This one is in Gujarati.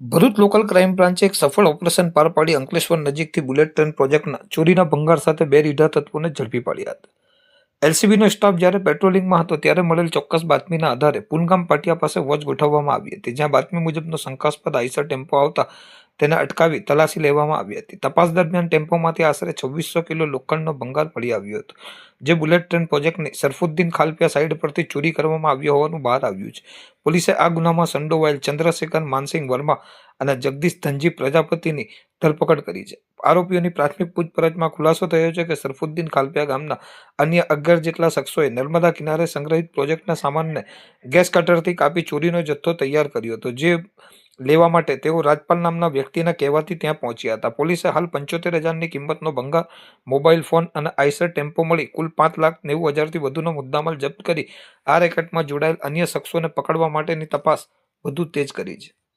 ભરૂચ લોકલ ક્રાઇમ બ્રાન્ચે એક સફળ ઓપરેશન પાર પાડી અંકલેશ્વર નજીકથી બુલેટ ટ્રેન પ્રોજેક્ટના ચોરીના ભંગાર સાથે બે રીઢા તત્વોને ઝડપી પાડ્યા હતા. એલસીબીનો સ્ટાફ જ્યારે પેટ્રોલિંગમાં હતો ત્યારે મળેલ ચોક્કસ બાતમીના આધારે પુનગામ પાટિયા પાસે વોચ ગોઠવવામાં આવી હતી, જ્યાં બાતમી મુજબનો શંકાસ્પદ આઈસર ટેમ્પો આવતા તેને અટકાવી તલાશી લેવામાં આવી હતી. તપાસ દરમિયાન ટેમ્પોમાંથી આશરે છવ્વીસો કિલો લોખંડનો ભંગાર મળી આવ્યો હતો, જે બુલેટ ટ્રેન પ્રોજેક્ટની સરફુદ્દીન ખાલપિયા સાઇડ પરથી ચોરી કરવામાં આવ્યો હોવાનું બહાર આવ્યું છે. પોલીસે આ ગુનામાં સંડોવાયેલ ચંદ્રશેખર માનસિંહ વર્મા અને જગદીશ ધનજી પ્રજાપતિની ધરપકડ કરી છે. આરોપીઓની પ્રાથમિક પૂછપરછમાં ખુલાસો થયો છે કે સરફુદ્દીન ખાલપિયા ગામના અન્ય અગિયાર જેટલા શખ્સોએ નર્મદા કિનારે સંગ્રહિત પ્રોજેક્ટના સામાનને ગેસ કટરથી કાપી ચોરીનો જથ્થો તૈયાર કર્યો હતો, જે લેવા માટે તેઓ રાજપાલ નામના વ્યક્તિના કહેવાથી ત્યાં પહોંચ્યા હતા. પોલીસે હાલ પંચોતેર હજારની કિંમતનો ભંગાર, મોબાઈલ ફોન અને આઈસર ટેમ્પો મળી કુલ પાંચ લાખ નેવું હજારથી વધુનો મુદ્દામાલ જપ્ત કરી. આ રેકેટમાં જોડાયેલ અન્ય શખ્સોને પકડવા માટેની તપાસ વધુ તેજ કરી છે.